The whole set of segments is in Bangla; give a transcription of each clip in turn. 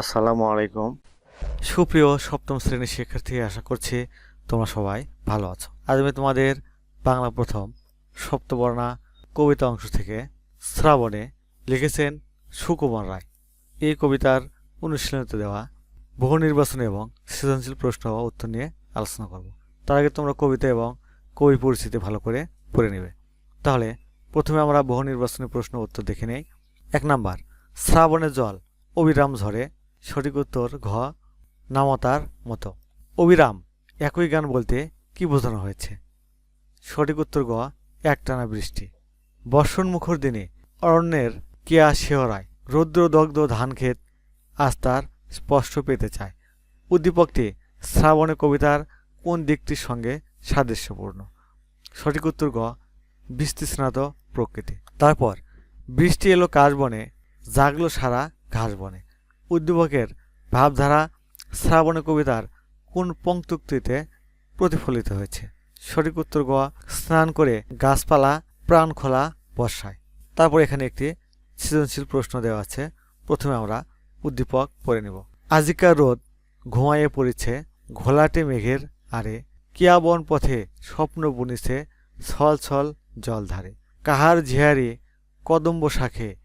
আসসালামু আলাইকুম। সুপ্রিয় সপ্তম শ্রেণির শিক্ষার্থী, আশা করছি তোমরা সবাই ভালো আছো। আজ আমি তোমাদের বাংলা প্রথম সপ্তবর্ণা কবিতা অংশ থেকে শ্রাবণে লিখেছেন সুকুমার রায়। এই কবিতার অনুশীলনীতে দেওয়া বহু নির্বাচন এবং সৃজনশীল প্রশ্ন ও উত্তর নিয়ে আলোচনা করব। তার আগে তোমরা কবিতা এবং কবি পরিচিতি ভালো করে পড়ে নেবে। তাহলে প্রথমে আমরা বহু নির্বাচনী প্রশ্ন উত্তর দেখে নেই। এক নাম্বার শ্রাবণের জল, অবিরাম ঝরে সঠিক উত্তর ঘ, নামতার মতো। অবিরাম, একই গান বলতে কি বোঝানো হয়েছে? সঠিক উত্তর গ একটানা বৃষ্টি। বর্ষণ মুখর দিনে অরণ্যের কেয়া শেহরায় রৌদ্রদগ্ধ ধানক্ষেত আজ তার স্পষ্ট পেতে চায়। উদ্দীপকটি শ্রাবণে কবিতার কোন দিকটির সঙ্গে সাদৃশ্যপূর্ণ? সঠিক উত্তর গ বৃষ্টিস্নাত প্রকৃতি। তারপর, বৃষ্টি এলো কাশ বনে, জাগলো সারা ঘাস বনে। উদ্দীপকের ভাবধারা শ্রাবণে কবিতার কোন পঙ্ক্তুক্তিতে প্রতিফলিত হয়েছে? সঠিক উত্তর গোয়া, স্নান করে গাছপালা, প্রাণ খোলা, বর্ষায়। তারপর এখানে একটি সৃজনশীল প্রশ্ন দেওয়া আছে। প্রথমে আমরা উদ্দীপক পড়ে নেব। আজিকার রোদ ঘুমাইয়ে পড়েছে, ঘোলাটে মেঘের আরে কিয়াবন পথে স্বপ্ন বুনিছে, ছল ছল জল ধারে। কাহার ঝিয়ারি কদম্ব শাখে,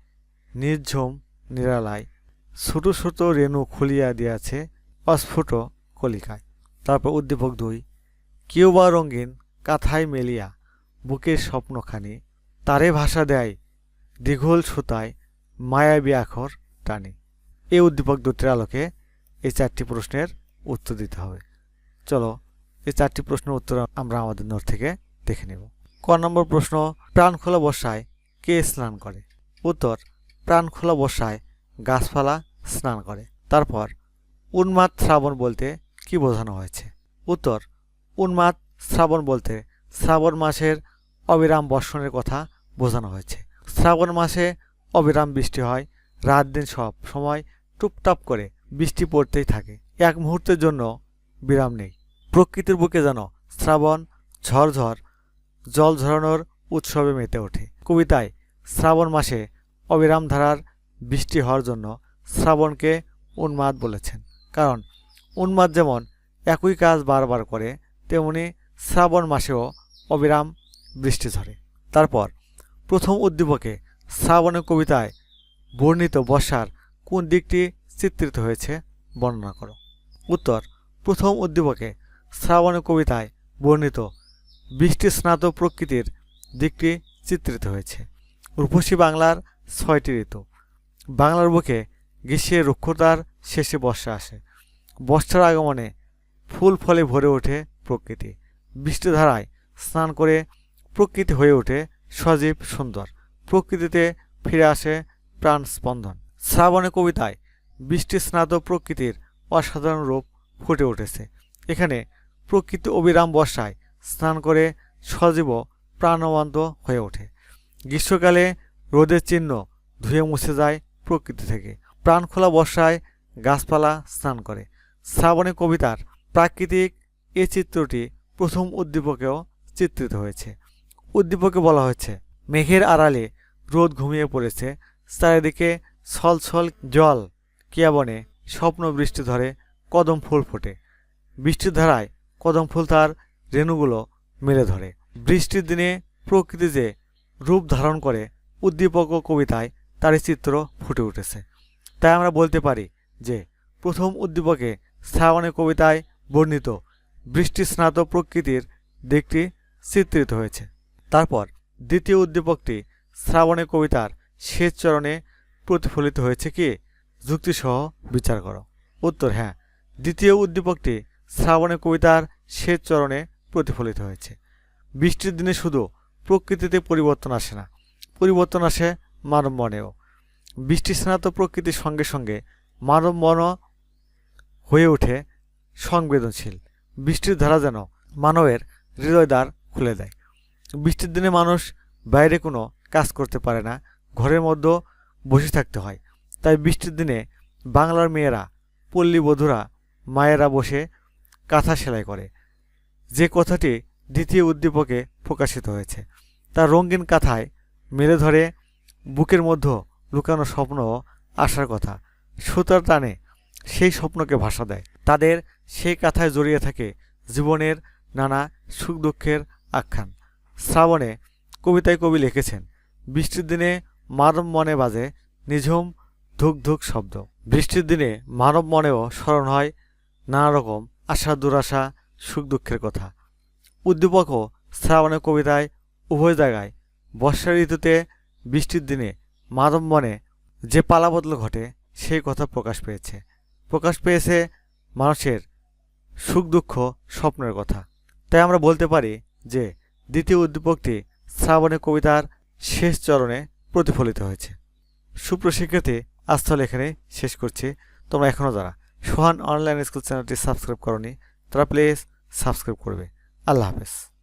নির্ঝুম নিরালায়। ছোট ছোট রেণু খুলিয়া দিয়াছে অস্ফুট কলিকায়। তারপর উদ্দীপক দুই, কেউ বা রঙিন কাথায় মেলিয়া বুকের স্বপ্নখানি, তারে ভাষা দেয় দীঘল সুতায় মায়াবী আখর টানে। এই উদ্দীপক দুটির আলোকে এই চারটি প্রশ্নের উত্তর দিতে হবে। চলো এই চারটি প্রশ্নের উত্তর আমরা আমাদের নোট থেকে দেখে নেব। ক নম্বর প্রশ্ন প্রাণ খোলা বর্ষায় কে স্নান করে? উত্তর প্রাণ খোলা বর্ষায় গাছপালা স্নান করে। তারপর উন্মাদ শ্রাবণ বলতে কি বোঝানো হয়েছে? উত্তর, উন্মাদ শ্রাবণ বলতে শ্রাবণ মাসের অবিরাম বর্ষণের কথা বোঝানো হয়েছে। শ্রাবণ মাসে অবিরাম বৃষ্টি হয়, রাত দিন সব সময় টুপটাপ করে বৃষ্টি পড়তেই থাকে। এক মুহূর্তের জন্য বিরাম নেই। প্রকৃতির বুকে যেন শ্রাবণ ঝড়ঝড় জল ঝরানোর উৎসবে মেতে ওঠে। কবিতায় শ্রাবণ মাসে অবিরাম ধারার বৃষ্টি হওয়ার জন্য শ্রাবণকে উন্মাদ বলেছেন। কারণ উন্মাদ যেমন একই কাজ বারবার করে, তেমনি শ্রাবণ মাসেও অবিরাম বৃষ্টি ঝরে। তারপর প্রথম উদ্দীপকে শ্রাবণের কবিতায় বর্ণিত বর্ষার কোন দিকটি চিত্রিত হয়েছে বর্ণনা করো। উত্তর, প্রথম উদ্দীপকে শ্রাবণের কবিতায় বর্ণিত বৃষ্টি স্নাত প্রকৃতির দিকটি চিত্রিত হয়েছে। রূপসী বাংলার ছয়টি ঋতু। বাংলার বুকে গ্রীষ্মের রুক্ষতার শেষে বর্ষা আসে। বর্ষার আগমনে ফুল ফলে ভরে ওঠে প্রকৃতি। বৃষ্টিধারায় স্নান করে প্রকৃতি হয়ে ওঠে সজীব সুন্দর। প্রকৃতিতে ফিরে আসে প্রাণ স্পন্দন শ্রাবণে কবিতায় বৃষ্টি স্নাত প্রকৃতির অসাধারণ রূপ ফুটে উঠেছে। এখানে প্রকৃতি অবিরাম বর্ষায় স্নান করে সজীব প্রাণবন্ত হয়ে ওঠে। গ্রীষ্মকালে রোদের চিহ্ন ধুয়ে মুছে যায় প্রকৃতি থেকে। প্রাণখোলা বর্ষায় গাছপালা স্নান করে। শ্রাবণী কবিতার প্রাকৃতিক এ চিত্রটি প্রথম উদ্দীপকেও চিত্রিত হয়েছে। উদ্দীপকে বলা হয়েছে, মেঘের আড়ালে রোদ ঘুমিয়ে পড়েছে, চারিদিকে ছল ছল জল, কিয়াবনে স্বপ্ন বৃষ্টি ধরে কদম ফুল ফোটে। বৃষ্টির ধারায় কদম ফুল তার রেণুগুলো মেলে ধরে। বৃষ্টির দিনে প্রকৃতি যে রূপ ধারণ করে উদ্দীপক কবিতায় তারই চিত্র ফুটে উঠেছে। তাই আমরা বলতে পারি যে প্রথম উদ্দীপকে শ্রাবণের কবিতায় বর্ণিত বৃষ্টি স্নাত প্রকৃতির দিকটি চিত্রিত হয়েছে। তারপর দ্বিতীয় উদ্দীপকটি শ্রাবণের কবিতার শেষ চরণে প্রতিফলিত হয়েছে কি? যুক্তিসহ বিচার করো। উত্তর হ্যাঁ দ্বিতীয় উদ্দীপকটি শ্রাবণের কবিতার শেষ চরণে প্রতিফলিত হয়েছে। বৃষ্টির দিনে শুধু প্রকৃতিতে পরিবর্তন আসে না। পরিবর্তন আসে মানব মনেও। বৃষ্টি স্নাত প্রকৃতির সঙ্গে সঙ্গে মানব মনও হয়ে ওঠে সংবেদনশীল। বৃষ্টির ধারা যেন মানবের হৃদয়দ্বার খুলে দেয়। বৃষ্টির দিনে মানুষ বাইরে কোনো কাজ করতে পারে না, ঘরের মধ্যে বসে থাকতে হয়। তাই বৃষ্টির দিনে বাংলার মেয়েরা, পল্লী বধূরা, মায়েরা বসে কাঁথা সেলাই করে। যে কথাটি দ্বিতীয় উদ্দীপকে প্রকাশিত হয়েছে তার রঙিন কাঁথায় মেলে ধরে বুকের মধ্যে লুকানো স্বপ্ন আসার কথা। সুতার টানে সেই স্বপ্নকে ভাষা দেয়। তাদের সেই কাথায় জড়িয়ে থাকে জীবনের নানা সুখ দুঃখের আখ্যান। শ্রাবণে কবিতায় কবি লিখেছেন, বৃষ্টির দিনে মানব মনে বাজে নিঝুম ধুক ধুক শব্দ। বৃষ্টির দিনে মানব মনেও স্মরণ হয় নানা রকম আশা, দুরাশা, সুখ দুঃখের কথা। উদ্দীপকও শ্রাবণের কবিতায় উভয় জায়গায় বর্ষা ঋতুতে বৃষ্টির দিনে মানব মনে যে পালাবদল ঘটে, সেই কথা প্রকাশ পেয়েছে। প্রকাশ পেয়েছে মানুষের সুখ দুঃখ, স্বপ্নের কথা। তাই আমরা বলতে পারি যে দ্বিতীয় উদ্দীপকটি শ্রাবণের কবিতার শেষ চরণে প্রতিফলিত হয়েছে। সুপ্রশিক্ষার্থী আস্থল এখানে শেষ করছি। তোমরা এখনও যারা সোহান অনলাইন স্কুল চ্যানেলটি সাবস্ক্রাইব করনি, তারা প্লিজ সাবস্ক্রাইব করবে। আল্লাহ হাফেজ।